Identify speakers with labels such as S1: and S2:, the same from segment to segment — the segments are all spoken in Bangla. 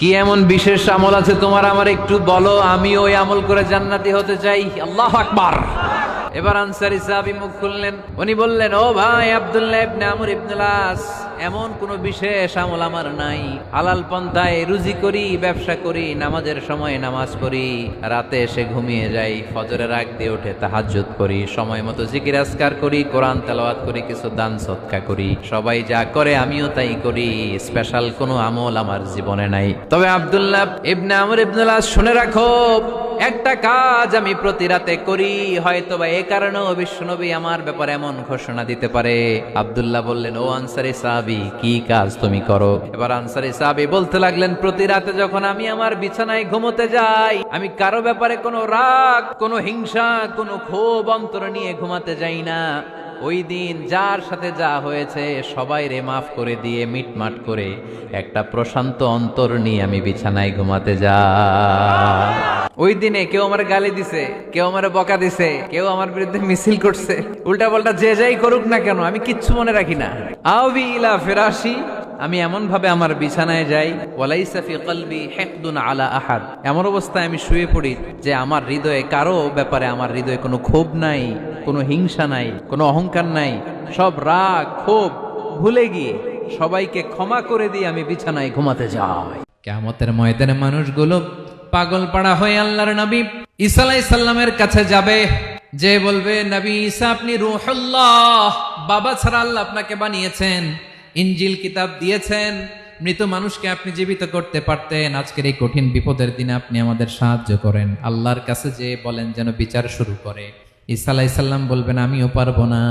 S1: কি এমন বিশেষ আমল আছে তোমার? আমার একটু বলো, আমি ওই আমল করে জান্নাতি হতে চাই। আল্লাহ আকবার। এবার আনসারি সাহাবি মুখ খুললেন। উনি বললেন, ও ভাই আব্দুল্লাহ ইবনে আমর ইবনে লাস এমন কোনো বিশেষ আমল আমার নাই। হালাল পন্থায় রুজি করি, ব্যবসা করি, নামাজের সময় নামাজ পড়ি, রাতে এসে ঘুমিয়ে যাই, ফজরের আগ দিয়ে উঠে তাহাজ্জুদ করি, সময় মতো জিকির করি, কোরআন তেলাওয়াত করি, কিছু দান সৎকা করি। সবাই যা করে আমিও তাই করি স্পেশাল কোনো আমল আমার জীবনে নাই। তবে আব্দুল্লাহ ইবনে আমর ইবনে লাস শুনে রাখো, একটা কাজ আমি প্রতি রাতে করি হয়তো বা এ কারণেও বিশ্বনবী আমার ব্যাপারে এমন ঘোষণা দিতে পারে। আব্দুল্লাহ বললেন, ও আনসারি সাহাবি কি কাজ তুমি করো? এবার আনসারি সাহাবি বলতে লাগলেন, প্রতি রাতে যখন আমি আমার বিছানায় ঘুমোতে যাই, আমি কারও ব্যাপারে কোনো রাগ, কোনো হিংসা, কোনো ক্ষোভ, অন্তর নিয়ে ঘুমাতে যাই না। ওই দিন যার সাথে যা হয়েছে, সবাই রে মাফ করে দিয়ে মিটমাট করে একটা প্রশান্ত অন্তর নিয়ে আমি বিছানায় ঘুমাতে যাই। ওই দিনে কেউ আমার গালি দিছে, কেউ আমার বকা দিছে, কেউ আমার বিরুদ্ধে মিছিল করছে। উল্টা পাল্টা যে যাই করুক না কেন, আমি কিচ্ছু মনে রাখি না। আউবি ইলা ফেরাসি আমি এমন ভাবে আমার বিছানায় যাই, ওয়ালাইসা ফি কলবি হেকদুন আলা আহাদ। এমন অবস্থায় আমি শুয়ে পড়ি যে আমার হৃদয়ে কারও ব্যাপারে আমার হৃদয়ে কোনো ক্ষোভ নাই, কোনো হিংসা নাই, কোনো অহংকার নাই। সব রাগ, ক্ষোভ ভুলে গিয়ে সবাইকে ক্ষমা করে দিয়ে আমি বিছানায় ঘুমাতে যাই। কেমতের ময়দানে মানুষগুলো পাগল পাড়া হয়ে আল্লাহর নবী ঈসা আলাইহিস সালামের কাছে যাবে, যে বলবে, নবী ঈসা, আপনি রূহুল্লাহ, বাবা ছাড়া আল্লাহ আপনাকে বানিয়েছেন ইঞ্জিল কিতাব দিয়েছেন, মৃত মানুষকে আপনি জীবিত করতে পারতেন, আজকের এই কঠিন বিপদের দিনে আপনি আমাদের সাহায্য করেন। আল্লাহর কাছে যে বলেন যেন বিচার শুরু করে। ঈসা আলাইহিস সালাম বলবেন, আমিও পারব না।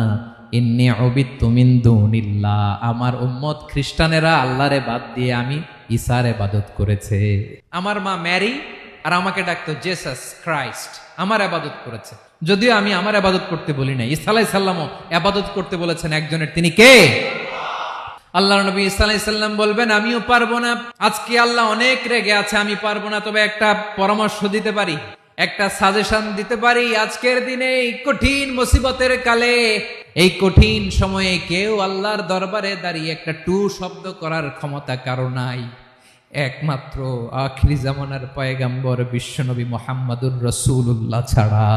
S1: ইন্নি অবিত্তু মিন দুনিল্লাহ, আমার উম্মত খ্রিস্টানেরা আল্লাহরে বাদ দিয়ে আমি ঈসার এবাদত করেছে। আমার মা ম্যারি আর আমাকে ডাকতো জেসাস ক্রাইস্ট, আমার আবাদত করেছে। যদিও আমি আমার আবাদত করতে বলি না ইসালাই সাল্লামও আবাদত করতে বলেছেন একজনের, তিনি কে? আল্লাহ নবী ইসালাই সাল্লাম বলবেন, আমিও পারব না। আজকে আল্লাহ অনেক রেগে আছে, আমি পারব না। তবে একটা পরামর্শ দিতে পারি? একটা সাজেশন দিতে পারি, আজকের দিনে কঠিন মুসিবতের কালে, এই কঠিন সময়ে কেউ আল্লাহর দরবারে দাঁড়িয়ে একটা টু শব্দ করার ক্ষমতা কারও নাই। একমাত্র আখরি জামানার পয়গাম্বর বিশ্বনবী মোহাম্মদুর রসুল্লাহ ছাড়া।